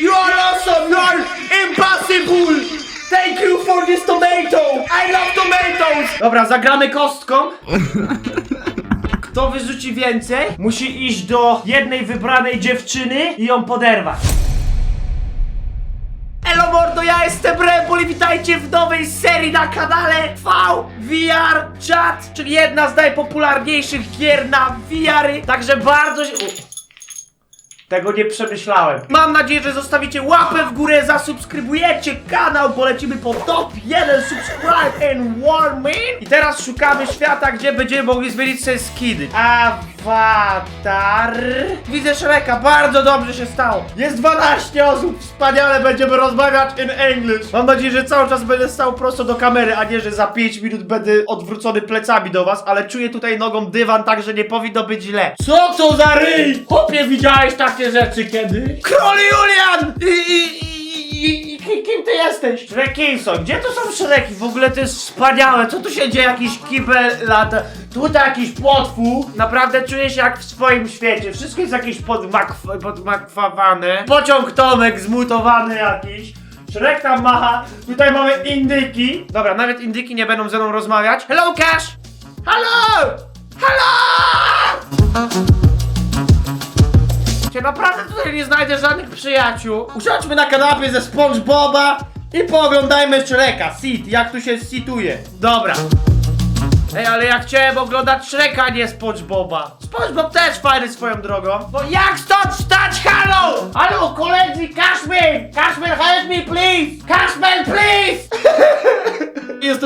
You are awesome! You are impossible! Thank you for this tomato! I love tomatoes! Dobra, zagramy kostką. Kto wyrzuci więcej, musi iść do jednej wybranej dziewczyny i ją poderwać. Elo mordo, ja jestem Rebel i witajcie w nowej serii na kanale VR Chat, czyli jedna z najpopularniejszych gier na VR-y, także bardzo się... Tego nie przemyślałem. Mam nadzieję, że zostawicie łapę w górę, zasubskrybujecie kanał, polecimy po top 1 subscribe and man. I teraz szukamy świata, gdzie będziemy mogli zmienić sobie skiny. Avatar. Widzę Shreka, bardzo dobrze się stało. Jest 12 osób, wspaniale, będziemy rozmawiać in English. Mam nadzieję, że cały czas będę stał prosto do kamery, a nie, że za 5 minut będę odwrócony plecami do was, ale czuję tutaj nogą dywan, także nie powinno być źle. Co to za ryj? Chłopie, widziałeś takie rzeczy kiedy? Król Julian! I, i, i, i, ki- kim ty jesteś? Shrekinson, gdzie to są Shreki? W ogóle to jest wspaniałe, co tu się dzieje? Jakiś kibel lata, tutaj jakiś potwór. Naprawdę czuję się jak w swoim świecie. Wszystko jest jakieś podmakw- podmakwawane. Pociąg Tomek zmutowany jakiś. Shrek tam macha, tutaj mamy indyki. Dobra, nawet indyki nie będą ze mną rozmawiać. Hello, Cash! Hello! Hello! Cię naprawdę tutaj nie znajdę żadnych przyjaciół. Usiądźmy na kanapie ze SpongeBoba i pooglądajmy Shreka. Sit, jak tu się situuje. Dobra. Ej, ale ja chciałem oglądać Shreka, a nie SpongeBoba. SpongeBob też fajny swoją drogą. No jak stąd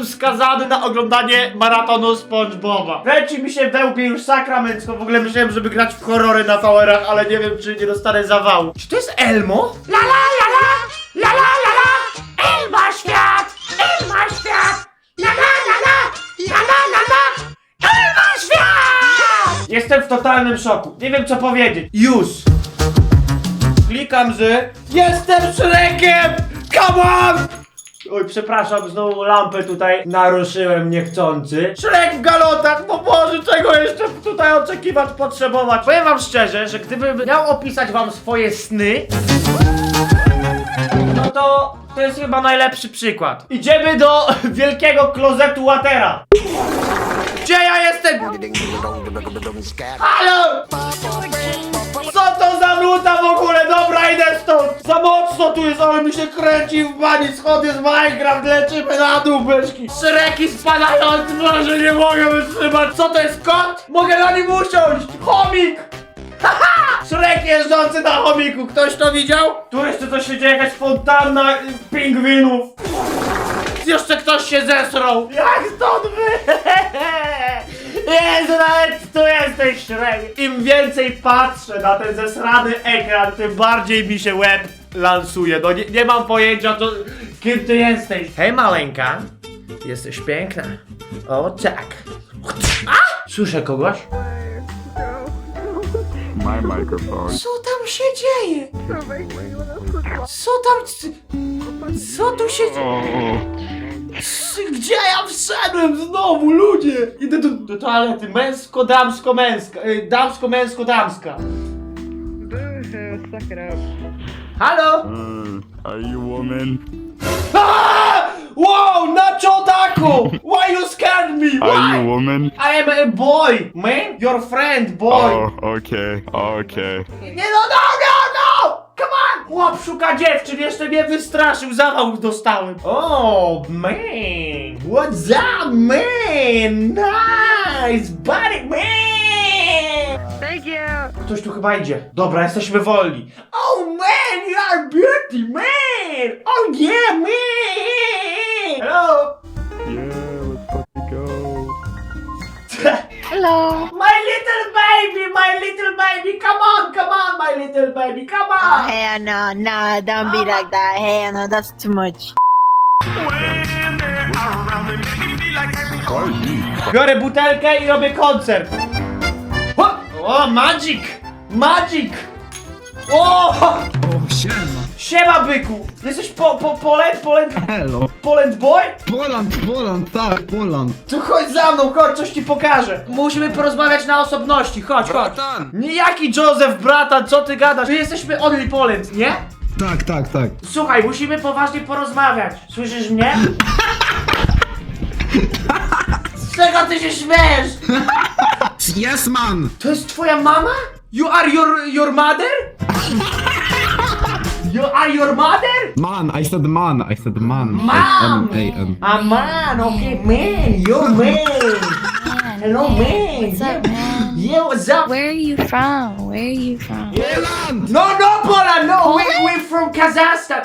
Jestem skazany na oglądanie maratonu SpongeBoba. Leci mi się wełbie już sakramencko. W ogóle myślałem, żeby grać w horrory na VR-ach, ale nie wiem, czy nie dostanę zawału. Czy to jest Elmo? La la la la! La la la la! Elma świat! Elma świat! La la la la! La la la la! Elma świat! Jestem w totalnym szoku. Nie wiem, co powiedzieć. Już! Klikam, że jestem Shrekiem! Come on! Oj, przepraszam, znowu lampę tutaj naruszyłem niechcący. Szrek w galotach, no Boże, czego jeszcze tutaj oczekiwać, potrzebować? Powiem wam szczerze, że gdybym miał opisać wam swoje sny, no to to jest chyba najlepszy przykład. Idziemy do wielkiego klozetu Watera. Gdzie ja jestem? Halo! Co to za nuta w ogóle? Dobra, idę mocno tu jest, ale mi się kręci w bani, schody z Minecraft, lecimy na dół, byszki! Szreki spadające, może nie mogę wytrzymać! Co to jest kot? Mogę na nim usiąść! Chomik! Haha! Szrek jeżdżący na chomiku, ktoś to widział? Tu jeszcze coś się dzieje, jakaś fontanna y, pingwinów! Jeszcze ktoś się zesrał! Jak stąd wy? Jezu, nawet tu jesteś Shrek! Im więcej patrzę na ten zesrany ekran, tym bardziej mi się łeb lansuje. No nie, nie mam pojęcia, to, kim ty jesteś. Hej maleńka, jesteś piękna. O tak. A! Słyszę kogoś? My microphone. Co tam się dzieje? Co tam... Co tu się dzieje? Gdzie ja wszedłem znowu, ludzie? Idę do, do toalety, męsko-damsko-męska, y, damsko-męsko-damska. Suck it up. Halo? Uh, are you woman? Ah! Wow, Nacho Taco! Why you scared me? Are you Why? woman? I am a boy, man. Your friend, boy. Oh, okay, okay. Nie no, no, no, no! Come on! Chłop szuka dziewczyn, jeszcze mnie wystraszył, zawał dostałem. Oh, man! What's up, man? Nice! Buddy, man! Thank you. Ktoś tu chyba idzie. Dobra, jesteśmy wolni. Oh, man! You are beauty, man! Oh, yeah, man! Hello! Yeah, let's fucking go. Hello. My little baby, my little baby, come on, come on, my little baby, come Oh, on! hell no, no, don't be like that. Hell no, that's too much. Why me? Biorę butelkę i robię koncert. O, o oh, magic! Magic! O! O, siema. Siema byku! Jesteś po, po, Poland, Poland, Elo. Poland boy? Poland, Poland, tak, Poland. To chodź za mną, chodź, coś ci pokażę. Musimy porozmawiać na osobności, chodź, chodź. Bratan. Niejaki Joseph, bratan, co ty gadasz? My jesteśmy Only Poland, nie? Tak, tak, tak. Słuchaj, musimy poważnie porozmawiać. Słyszysz mnie? Z czego ty się śmiejesz? Yes, man! To jest twoja mama? You are your, your mother? You are your mother? Man, I said the man, I said the man. Man! M-A-N. A man, okay, man, you're man. Hello, man. What's up, man? Yeah, what's up? Where are you from? Where are you from? Poland! No, no, Poland, no, we, we're from Kazakhstan.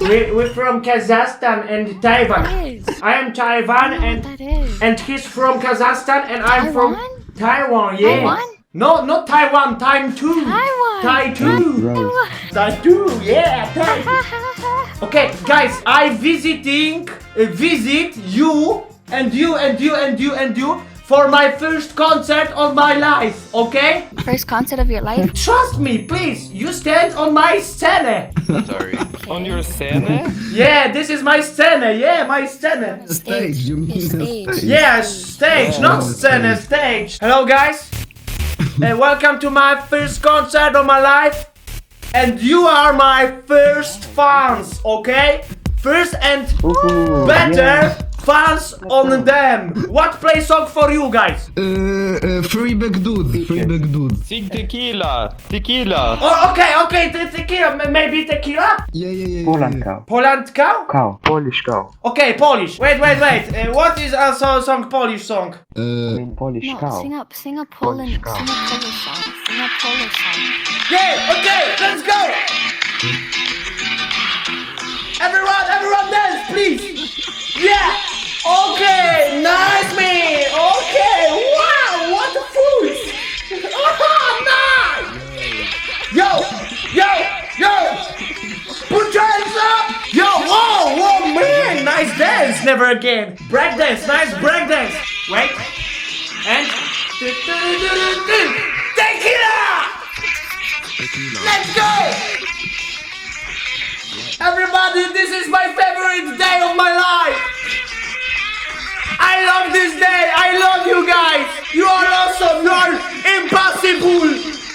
we, we're from Kazakhstan and Taiwan. What is? I am Taiwan What and that is? and he's from Kazakhstan and I'm from Taiwan? Taiwan, yeah. Taiwan? No, not Taiwan, time two. Taiwan. Thai two. Thai two, yeah. Thai. Okay, guys, I visiting, uh, visit you and you and you and you and you for my first concert on my life, okay? First concert of your life? Trust me, please. You stand on my scene. Sorry. On your scene? Yeah, this is my scene. Yeah, my scene. Stage, you mean stage. stage. Yeah, stage, not scene, stage. Hello, guys. Uh, welcome to my first concert of my life. And you are my first fans, okay? First and better fans on them. What play song for you guys? Uh, uh, free back dude, free back dude. Sig tequila! Tequila! Oh, okay, okay, te- tequila, m- maybe tequila? Yeah, yeah, yeah. Poland yeah. cow. Poland cow? Cow. Polish cow. Okay, Polish. Wait, wait, wait. Uh, what is a so- song, Polish song? I Uh, mean Polish No, cow. sing up, sing a Poland, cow. sing a Polish song. Sing a Polish song. Yeah, okay, let's go! Everyone, everyone dance, please! Yeah! Okay, nice man. Okay, wow, what the food! Oh, nice! Yo, yo, yo! Put your hands up! Yo, whoa, whoa, man! Nice dance, never again! Break dance, nice break dance! Wait, and... Tequila! Let's go! Everybody, this is my favorite day of my life! I love this day! I love you guys! You are awesome! You are impossible!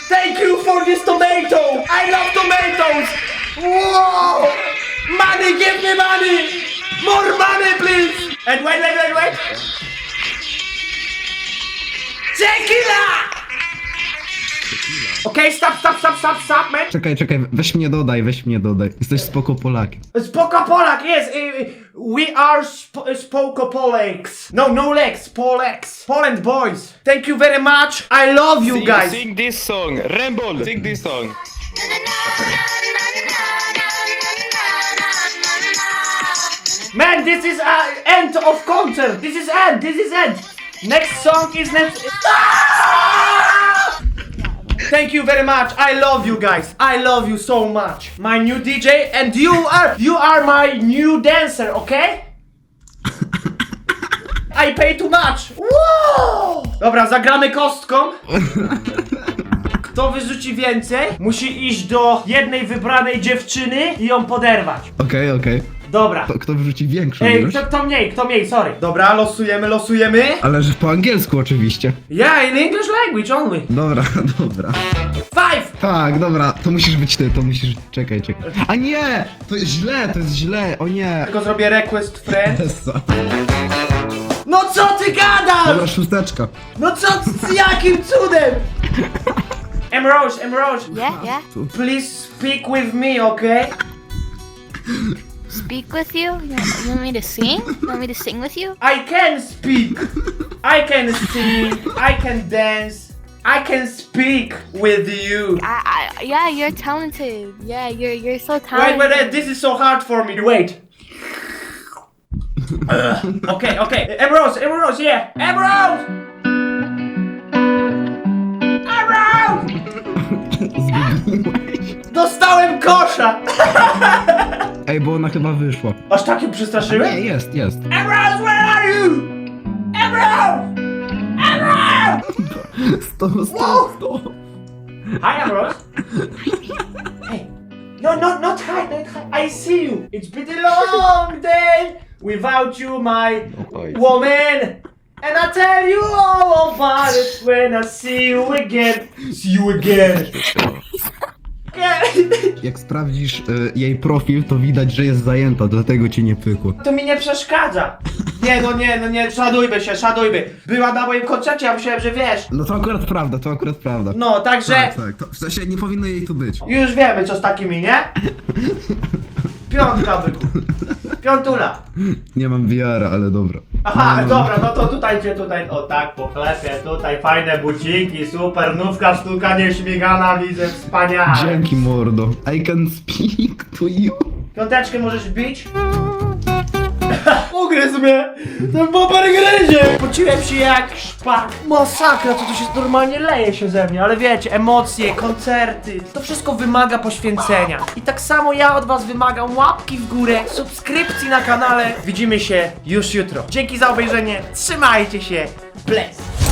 Thank you for this tomato! I love tomatoes! Whoa! Money, give me money! More money, please! And wait, wait, wait, wait! Tequila! Okay, stop, stop, stop, stop, stop, man! czekaj, czekaj, weź mnie dodaj, weź mnie dodaj. Jesteś spoko Polakiem. Spoko Polak, yes, uh, we are sp- Spoko Polaks. No, no legs, Polaks. Poland boys. Thank you very much. I love you Sing, guys. sing this song! Ramble! Sing this song! Man, this is uh, end of concert. This is end. This is end. Next song is next. Ah! Thank you very much. I love you guys. I love you so much. My new DJ and you are you are my new dancer, okay? I pay too much. Wow! Dobra, zagramy kostką. Kto wyrzuci więcej, musi iść do jednej wybranej dziewczyny i ją poderwać. Okej, okej. Dobra. To Kto wyrzuci większą Ej, ilość? kto, kto mniej, kto mniej, sorry. Dobra, losujemy, losujemy. Ale że po angielsku oczywiście. Yeah, in English language only. Dobra, dobra. Five! Tak, dobra, to musisz być ty, to musisz... Czekaj, czekaj. A nie! To jest źle, to jest źle, o nie. Tylko zrobię request friend. No co ty gadasz? Dobra, szósteczka. No co, z jakim cudem? Emerald, Emerald, Yeah, yeah. please speak with me, okay? Speak with you? You you want me to sing? You want me to sing with you? I can speak. I can sing. I can dance. I can speak with you. I, I, yeah, you're talented. Yeah, you're you're so talented. wait, wait, this is so hard for me. Wait. Ugh. okay, okay. Emerald, Emerald, yeah. Emerald! Emerald! Dostałem kosza! Ej, bo ona chyba wyszła. Aż tak ją przestraszyłem? Nie, jest, jest. Emerald, where are you? Emerald! Emerald! Stop, stop, stop. Hi, Emerald. hey. No, no, not hi, not hi. I see you. It's been a long day without you, my woman. And I tell you all about it when I see you again. See you again. Jak sprawdzisz y, jej profil, to widać, że jest zajęta, dlatego ci nie pykło. to mi nie przeszkadza. Nie, no nie, no nie, szanujmy się, szanujmy. Była na moim koncercie, ja myślałem, że wiesz. No to akurat prawda, to akurat prawda. No, także Tak, tak, to, w sensie nie powinno jej tu być. już wiemy, co z takimi, nie? Piątka, byku. Piątula. Nie mam VR, ale dobra. Aha, dobra, no to tutaj cię tutaj, o tak, poklepię, tutaj fajne buciki, super, nówka sztuka nieśmigana, widzę, wspaniale. Dzięki mordo. I can speak to you. Piąteczkę możesz bić? Ugryzł mnie! Ten bober gryzie! Pociłem się jak szpak. Masakra, to tu się normalnie leje się ze mnie, ale wiecie, emocje, koncerty, to wszystko wymaga poświęcenia. I tak samo ja od was wymagam łapki w górę, subskrypcji na kanale. Widzimy się już jutro. Dzięki za obejrzenie, trzymajcie się, bless!